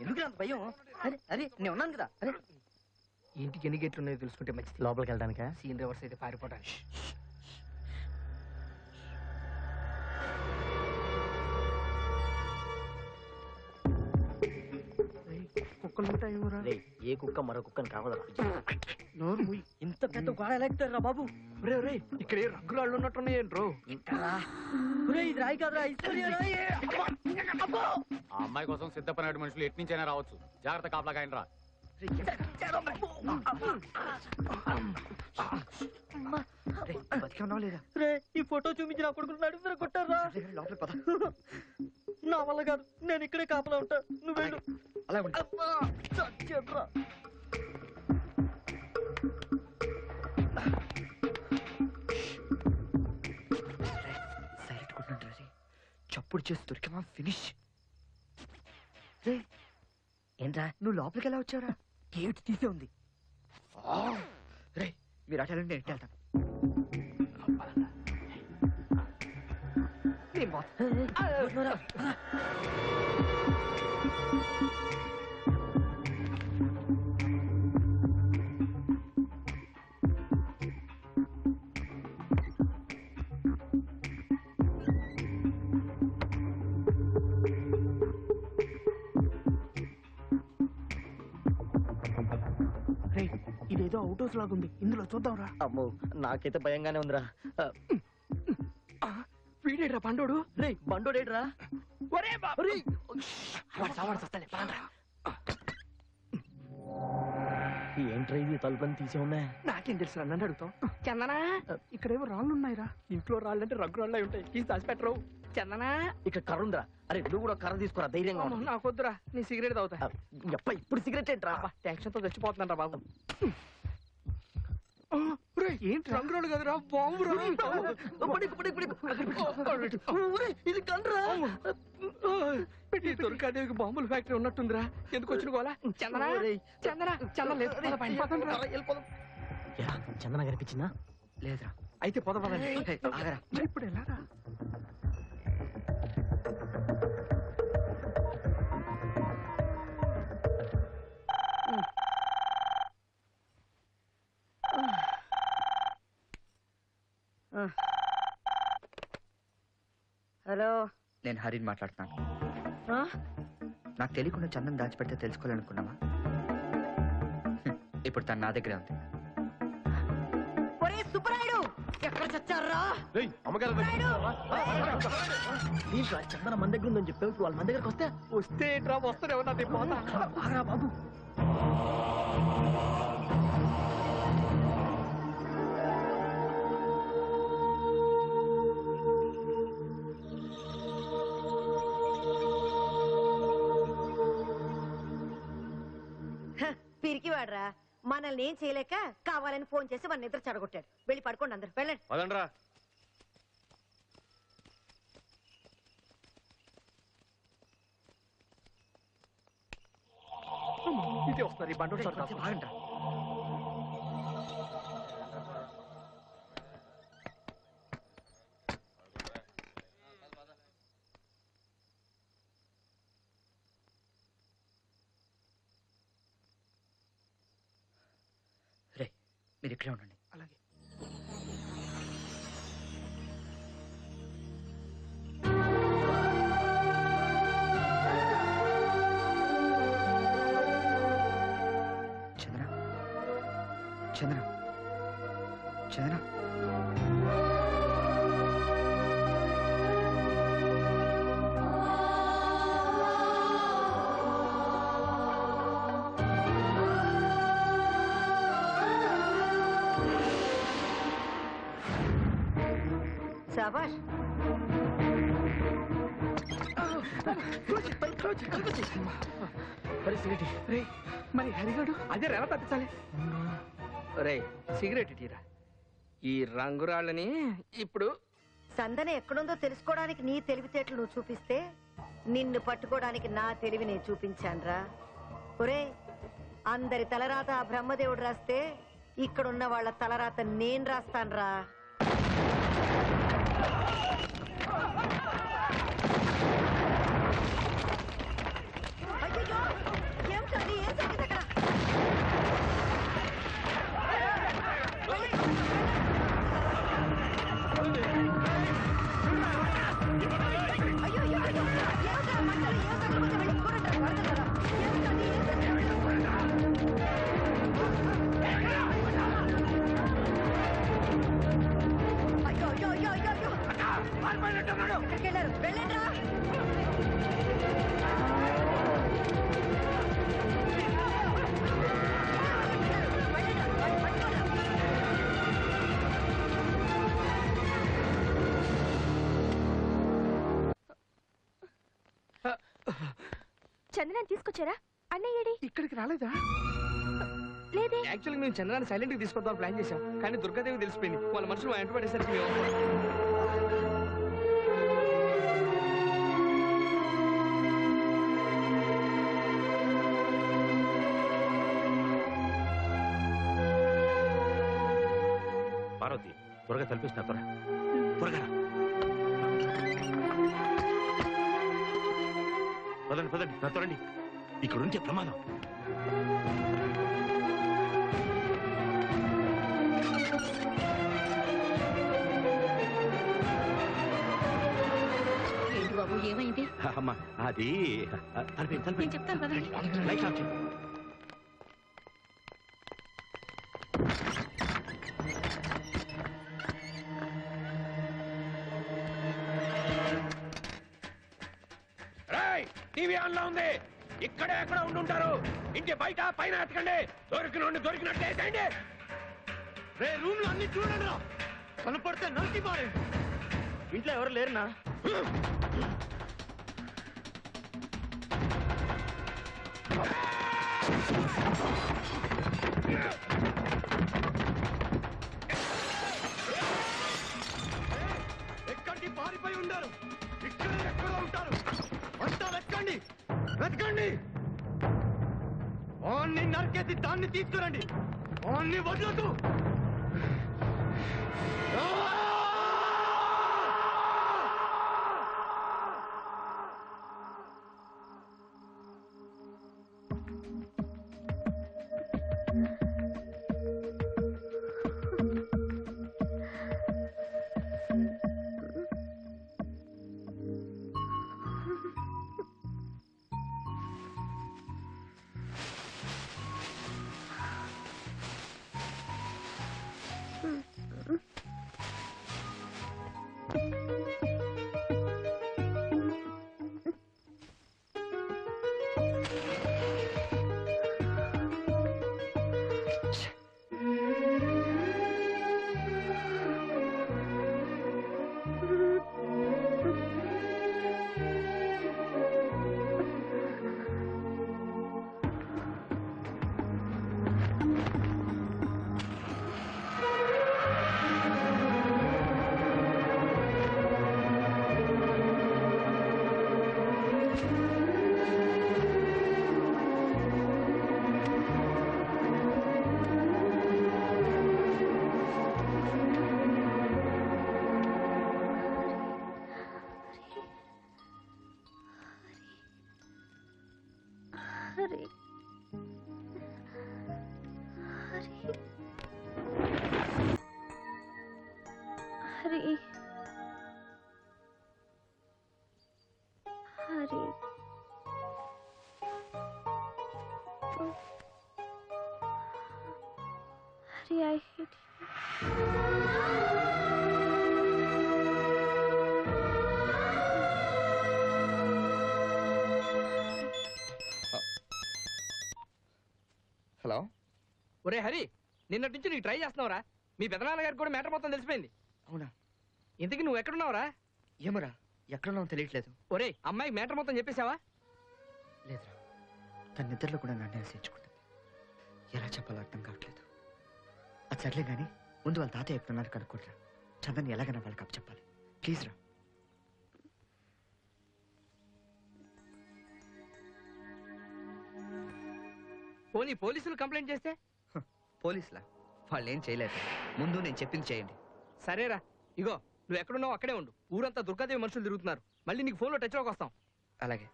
ఎందుకు అంత భయం? అరే అరే నేను ఉన్నాను కదా. అరే. ఇంటికి ఎన్ని గేట్లు ఉన్నాయో తెలుసుకుంటే మంచిది. లోపలికి వెళ్ళడానికా? సీన్ రివర్స్ అయితే పారిపోవడానికి. కుక్కలు ఉంటాయి రే ఏ కుక్క మరో కుక్కని కావదరా? నోరు మూయి. ఇంత పెద్ద గోడ ఎలా బాబు? రే రే ఇక్కడ ఏ రంగురాళ్ళు ఉన్నట్టున్నాయేంట్రో ఇంకా ఒరేయ్, ఇది రాయి కాదురా ఐశ్వర్య రాయి ఆ అమ్మాయి కోసం సిద్ధపడిన మనుషులు ఎట్నుంచైనా రావచ్చు. జాగ్రత్త కాపలా కాయన రా. రే, బతికే ఉన్నావా లేదా? రే ఈ ఫోటో చూపించి నా కొడుకులు నడుపుతారా కొట్టారా లోపలికి పద. నా వల్ల కాదు నేను ఇక్కడే కాపలా ఉంటా. నువ్వు వెళ్ళు అలా సైలెంట్ కొట్టినట్టు రే చప్పుడు చేసి దొరికామా? ఫినిష్. రే ఏంట్రా నువ్వు లోపలికి ఎలా వచ్చావురా? గేట్ తీసే ఉంది. రే మీరు అటు వెళ్ళండి, నేను ఇటు వెళ్తాను. రేయ్, ఇదేదో అవుట్ హౌస్ లాగా ఉంది ఇందులో చూద్దాం రా అమ్మో నాకైతే భయంగానే ఉందిరా. వీడేడ్రా పండోడు? రే బండోడేట్రా ఒరే బాబు వాడు సవాడు సస్తాలే పాండ్రా ఏంట్రా ఇది? తలుపులను తీసే ఉన్నాయి. నాకేం తెలుసు నన్ను అడుగుతాం చందనా? ఇక్కడేవో రాళ్ళు ఉన్నాయిరా ఇంట్లో రాళ్ళు అంటే రంగు రాళ్ళు ఉంటాయి. తీసి దాచిపెట్టరు. చందనా? ఇక్కడ కర్ర ఉందిరా అరే నువ్వు కూడా కర్ర తీసుకోరా ధైర్యంగా అమ్మో, ఉండు. నాకొద్దురా. నీ సిగరెట్ తాగుతా. ఎప్ప ఇప్పుడు సిగరెట్ ఏంట్రా? అబ్బా టెన్షన్తో చచ్చిపోతున్నారా బాబు. ఏంటి రంగు రాళ్ళు కదరా బాంబు ఇది బాంబుల ఫ్యాక్టరీ ఉన్నట్టుందిరా. ఎందుకు వచ్చిన గోలా? చందనా. చందనా చందన లేదు కనిపించిందా లేదురా. అయితే పొద ఇప్పుడు ఎలా హలో నేను హరిని మాట్లాడుతున్నాను నాకు తెలియకుండా చందన్ దాచిపెడితే తెలుసుకోవాలనుకున్నావా ఇప్పుడు తను నా దగ్గరే ఉంది ఒరే సుబ్బరాయుడు ఎక్కడ చచ్చారా ఏంట్రా, చందన మన దగ్గర ఉందని ఇప్పుడు వాళ్ళ మన దగ్గరకు వస్తే వస్తే ఏంట్రా వస్తానే బాబు పిరికివాడ్రా మనల్ని ఏం చేయలేక కావాలని ఫోన్ చేసి మన నిద్ర చెడగొట్టాడు. వెళ్ళి పడుకోండి అందరు. వెళ్ళండి. పదండ్రా. ఇదే వస్తున్నారు ఈ బండి చంద్ర చంద్ర శాబాష్ పరిస్థితి రే మరి హరిగాడు? అదే రెవ తప్పించాలి రే సిగరెట్ ఇటీరా. ఈ రంగురాళ్ళని ఇప్పుడు సందన ఎక్కడుందో తెలుసుకోవడానికి నీ తెలివితేటలు నువ్వు చూపిస్తే నిన్ను పట్టుకోవడానికి నా తెలివి నేను చూపించానురా. ఒరే అందరి తలరాత ఆ బ్రహ్మదేవుడు రాస్తే ఇక్కడున్న వాళ్ళ తలరాత నేను రాస్తానురా. వెళ్ళారు వెళ్ళండి చందనాన్ని తీసుకొచ్చారా? అన్నయ్యడి ఇక్కడికి రాలేదా? లేదే. యాక్చువల్లీ మేము చంద్రాన్ని సైలెంట్గా తీసుకొద్దాం ప్లాన్ చేశాం. కానీ దుర్గాదేవి తెలిసిపోయింది. వాళ్ళ మనుషులు వెంట పడేసరికి త్వరగా తలపిస్తున్నా త్వర త్వరగా. పదండి పదండి నా త్వరండి ఇక్కడ ఉంటే ప్రమాదం ఏమైంది? అమ్మా అది తలపి తలపి నేను చెప్తాను పదండి. లైట్ ఆఫ్ చేయి. టీవీ ఆన్లో ఉంది. ఇక్కడే ఎక్కడ ఉండుంటారు. ఇంటి బయట పైన ఎత్తకండి. దొరికిన దొరికినట్టు వేసేయండి రే రూమ్లో అన్ని చూడండి రా. కనపడితే నరికి పారే ఇంట్లో ఎవరు లేరునా? ఎక్కడికి తీసుకురండి వాణ్ణి వదలదు హేట్ హలో ఒరే హరి నిన్నటి నుంచి నీకు ట్రై చేస్తున్నావురా. మీ పెదనాన్న గారికి కూడా మ్యాటర్ మొత్తం తెలిసిపోయింది. అవునా? ఇంతకీ నువ్వు ఎక్కడున్నావురా? ఏమరా ఎక్కడున్నావు తెలియట్లేదు. ఒరే అమ్మాయికి మ్యాటర్ మొత్తం చెప్పేశావా? లేదురా తన నిద్రలో కూడా నన్ను ఆశించుకుంటుంది ఎలా చెప్పాలో అర్థం కావట్లేదు. అది సర్లే కానీ ముందు వాళ్ళ తాతయ్య ఎక్కడున్నారు కనుక్కుంటా చందని ఎలాగైనా వాళ్ళకి అప్పు చెప్పాలి. ప్లీజ్ రా. పోనీ పోలీసులు కంప్లైంట్ చేస్తే? పోలీసులా? వాళ్ళు ఏం చేయలేదు ముందు నేను చెప్పింది చేయండి. సరేరా. ఇగో నువ్వు ఎక్కడున్నావు అక్కడే ఉండు. ఊరంతా దుర్గాదేవి మనుషులు తిరుగుతున్నారు. మళ్ళీ నీకు ఫోన్లో టచ్లోకి వస్తాం. అలాగే.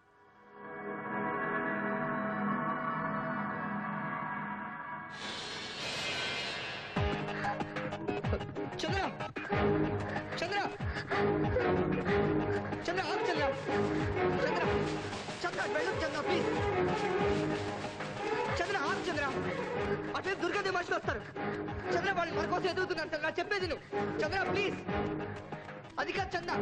వస్తారు చంద్ర చంద్ర చెప్పేది నువ్వు. చంద్ర ప్లీజ్ అది కాదు చందా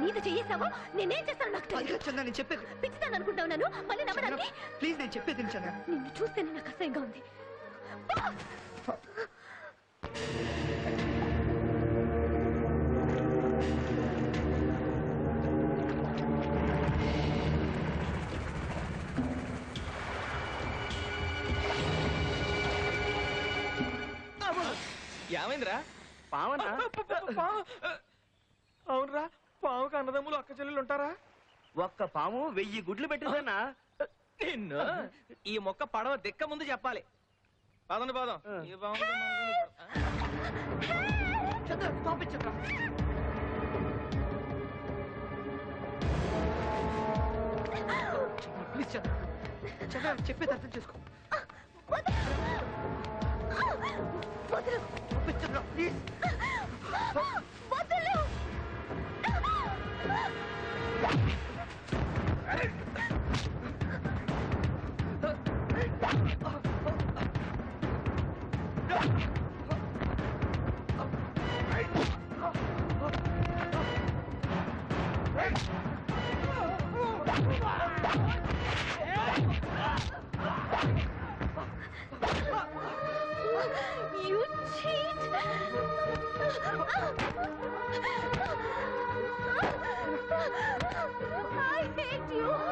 నీది చేసావా నేనేం చేస్తాను నాకు అది కాదు చందా నేను చెప్పేది పిచ్చితాను అనుకుంటావు నన్ను? మళ్ళీ నమ్మడానికి ప్లీజ్ నేను చెప్పేది విను చందా నిన్ను చూస్తేనే నాకు అసహ్యంగా ఉంది. ఏమైందిరా పావనా? అవునరా పావుకి అన్నదమ్ములు అక్క చెల్లెలు ఉంటారా? ఒక్క పాము వెయ్యి గుడ్లు పెట్టిందన్నా నిన్ను? ఈ మొక్క పడవ దిక్క ముందు చెప్పాలి. పదండి పదం. ఈ పాముకి మనకి- చందా స్టాప్ ఇట్ ప్లీజ్ చెప్పేది అర్థం చేసుకో. వదులు ప్లీజ్. వదులు. I hate you!